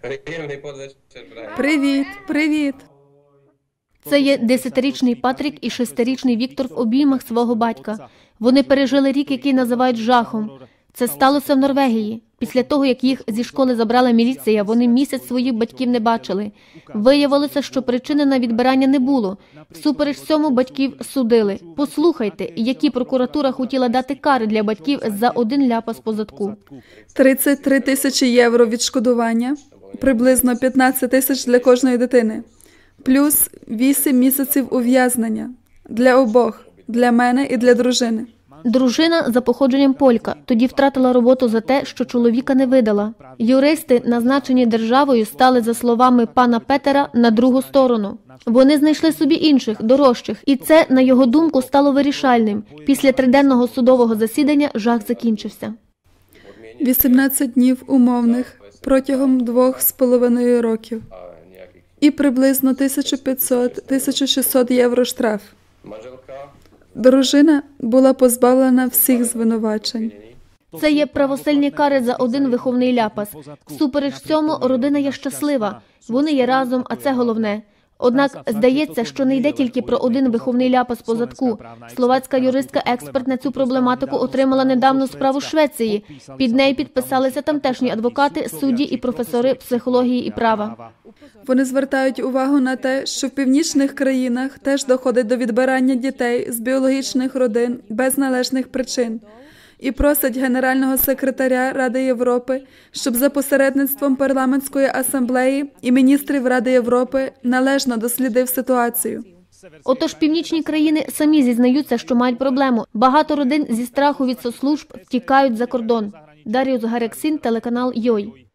Príjemný podvečer, prajem. Привіт, привіт. Це є десятирічний Патрік і шестирічний Віктор в обіймах свого батька. Вони пережили рік, який називають жахом. Це сталося в Норвегії. Після того, як їх зі школи забрала міліція, вони місяць своїх батьків не бачили. Виявилося, що причини на відбирання не було. Всупереч цьому батьків судили. Послухайте, які прокуратура хотіла дати кари для батьків за один ляпас по задку. 33 тисячі євро відшкодування, приблизно 15 тисяч для кожної дитини, плюс 8 місяців ув'язнення для обох, для мене і для дружини. Дружина за походженням полька тоді втратила роботу за те, що чоловіка не видала. Юристи, назначені державою, стали за словами пана Петера на другу сторону. Вони знайшли собі інших, дорожчих, і це, на його думку, стало вирішальним. Після триденного судового засідання жах закінчився. 18 днів умовних протягом двох з половиною років і приблизно 1500-1600 євро штраф. Дружина була позбавлена всіх звинувачень. Це є правосильні кари за один виховний ляпас. Супереч цьому родина є щаслива. Вони є разом, а це головне. Однак здається, що не йде тільки про один виховний ляпас по задку. Словацька юристка експерт на цю проблематику отримала недавно справу Швеції. Під нею підписалися тамтешні адвокати, судді і професори психології і права. Вони звертають увагу на те, що в північних країнах теж доходить до відбирання дітей з біологічних родин без належних причин. І просить генерального секретаря Ради Європи, щоб за посередництвом парламентської асамблеї і міністрів Ради Європи належно дослідив ситуацію. Отож, північні країни самі зізнаються, що мають проблему. Багато родин зі страху від соцслужб втікають за кордон. Даріус Гарексін, телеканал Йой.